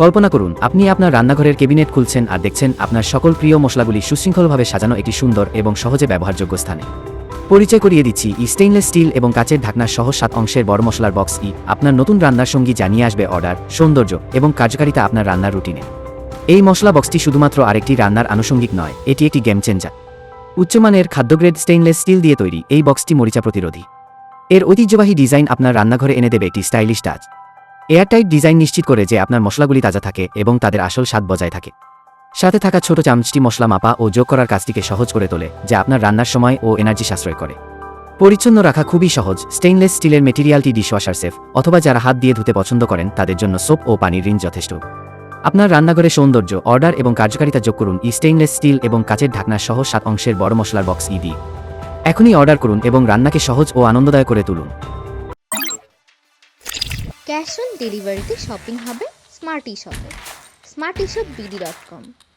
কল্পনা করুন, আপনি আপনার রান্নাঘরের কেবিনেট খুলছেন আর দেখছেন আপনার সকল প্রিয় মশলাগুলি সুশৃঙ্খলভাবে সাজানো একটি সুন্দর এবং সহজে ব্যবহারযোগ্য স্থানে। পরিচয় করিয়ে দিচ্ছি, ই স্টেইনলেস স্টিল এবং কাচের ঢাকনার সহ সাত অংশের বড় মশলার বক্স ই আপনার নতুন রান্নার সঙ্গী জানিয়ে আসবে অর্ডার সৌন্দর্য এবং কার্যকারিতা আপনার রান্নার রুটিনে এই মশলা বক্সটি শুধুমাত্র আরেকটি রান্নার আনুষঙ্গিক নয়, এটি একটি গেম চেঞ্জার উচ্চমানের খাদ্যগ্রেড স্টেইনলেস স্টিল দিয়ে তৈরি এই বক্সটি মরিচা প্রতিরোধী। এর ঐতিহ্যবাহী ডিজাইন আপনার রান্নাঘরে এনে দেবে একটি স্টাইলিশ টাচ এয়ারটাইট ডিজাইন নিশ্চিত করে যে আপনার মশলাগুলি তাজা থাকে এবং তাদের আসল স্বাদ বজায় থাকে। সাথে থাকা ছোট চামচটি মশলা মাপা ও যোগ করার কাজটিকে সহজ করে তোলে, যা আপনার রান্নার সময় ও এনার্জি সাশ্রয় করে। পরিচ্ছন্ন রাখা খুবই সহজ স্টেইনলেস স্টিলের মেটেরিয়ালটি ডিশওয়াশার সেফ অথবা যারা হাত দিয়ে ধুতে পছন্দ করেন, তাদের জন্য সোপ ও পানির ঋণ যথেষ্ট। আপনার রান্নাঘরে সৌন্দর্য অর্ডার এবং কার্যকারিতা যোগ করুন ই স্টেইনলেস স্টিল এবং কাচের ঢাকনা সহ সাত অংশের বড় মশলার বক্স ই দিয়ে এখনই অর্ডার করুন এবং রান্নাকে সহজ ও আনন্দদায়ক করে তুলুন। ক্যাশ অন ডেলিভারিতে শপিং হবে স্মার্ট শপে smart shop BD dot com.